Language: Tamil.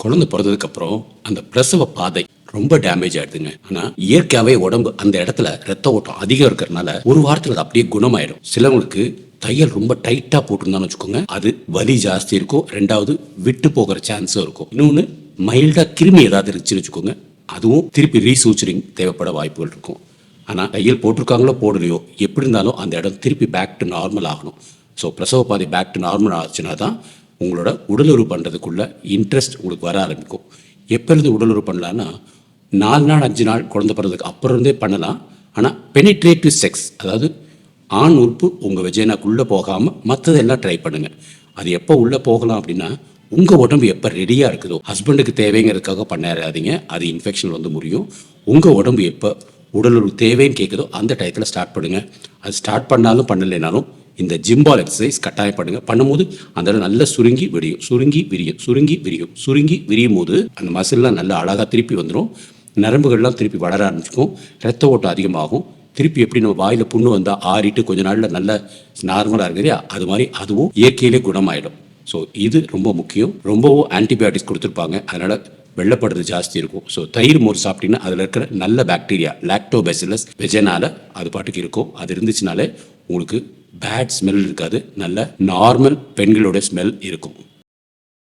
குழந்தை பிறந்ததுக்கப்புறம் அந்த பிரசவ பாதை ரொம்ப டேமேஜ் ஆயிடுதுங்க. ஆனா இயற்கையாவே உடம்பு அந்த இடத்துல ரத்த ஓட்டம் அதிகம் இருக்கிறதுனால ஒரு வாரத்துல அது அப்படியே குணமாயிடும். சிலவங்களுக்கு தையல் ரொம்ப டைட்டா போட்டிருந்தான்னு வச்சுக்கோங்க. அது வலி ஜாஸ்தி இருக்கும். ரெண்டாவது விட்டு போகிற சான்ஸும் இருக்கும். இன்னொன்று மைல்டா கிருமி ஏதாவது இருந்துச்சுன்னு வச்சுக்கோங்க. அதுவும் திருப்பி ரீசூச்சரிங் தேவைப்பட வாய்ப்புகள் இருக்கும். ஆனால் தையல் போட்டிருக்காங்களோ போடலையோ எப்படி இருந்தாலும் அந்த இடம் திருப்பி பேக் டு நார்மல் ஆகணும். ஸோ பிரசவ பாதை பேக் டு நார்மல் ஆச்சுன்னா தான் உங்களோட உடலுறவு பண்ணுறதுக்குள்ள இன்ட்ரெஸ்ட் உங்களுக்கு வர ஆரம்பிக்கும். எப்போ இருந்து உடலுறவு பண்ணலான்னா நாலு நாள் அஞ்சு நாள் குழந்தை பிறந்ததுக்கு அப்புறம் இருந்தே பண்ணலாம். ஆனால் பெனிட்ரேட்டிவ் செக்ஸ் அதாவது ஆண் உறுப்பு உங்கள் வெஜைனாக்குள்ளே போகாமல் மற்றதெல்லாம் ட்ரை பண்ணுங்கள் அது எப்போ உள்ளே போகலாம் அப்படின்னா உங்கள் உடம்பு எப்போ ரெடியாக இருக்குதோ ஹஸ்பண்டுக்கு தேவைங்கிறதுக்காக பண்ணாதீங்க அது இன்ஃபெக்ஷன் வந்து முடியும் உங்கள் உடம்பு எப்போ உடலுறவு தேவைன்னு கேட்குதோ அந்த டயத்தில் ஸ்டார்ட் பண்ணுங்கள் அது ஸ்டார்ட் பண்ணாலும் பண்ணலைனாலும் இந்த ஜிம்பால் எக்ஸசைஸ் கட்டாயம் பண்ணும்போது அந்த இடம் நல்லா சுருங்கி விரியும். சுருங்கி விரியும். சுருங்கி விரியும். சுருங்கி விரியும் போது அந்த மசில்லாம் நல்லா அழகாக திருப்பி வந்துடும் நரம்புகள்லாம் திருப்பி வளர ஆரம்பிச்சிக்கும் ரத்த ஓட்டம் அதிகமாகும். திருப்பி எப்படி நம்ம வாயில் புண்ணு வந்தால் ஆறிட்டு கொஞ்ச நாளில் நல்ல நார்மலாக இருக்கு இல்லையா? அது மாதிரி அதுவும் இயற்கையிலே குணமாயிடும். ஸோ இது ரொம்ப முக்கியம். ரொம்பவும் ஆன்டிபயோட்டிக்ஸ் கொடுத்துருப்பாங்க. அதனால் வெள்ளப்படுறது ஜாஸ்தி இருக்கும். ஸோ தயிர் மோர் சாப்பிட்டீங்கன்னா அதில் இருக்கிற நல்ல பாக்டீரியா லாக்டோபெசிலஸ் வெஜனால அது பாட்டுக்கு இருக்கும். அது இருந்துச்சுனாலே உங்களுக்கு பேட் ஸ்மெல் இருக்காது. நல்ல நார்மல் பெண்களோட ஸ்மெல் இருக்கும்.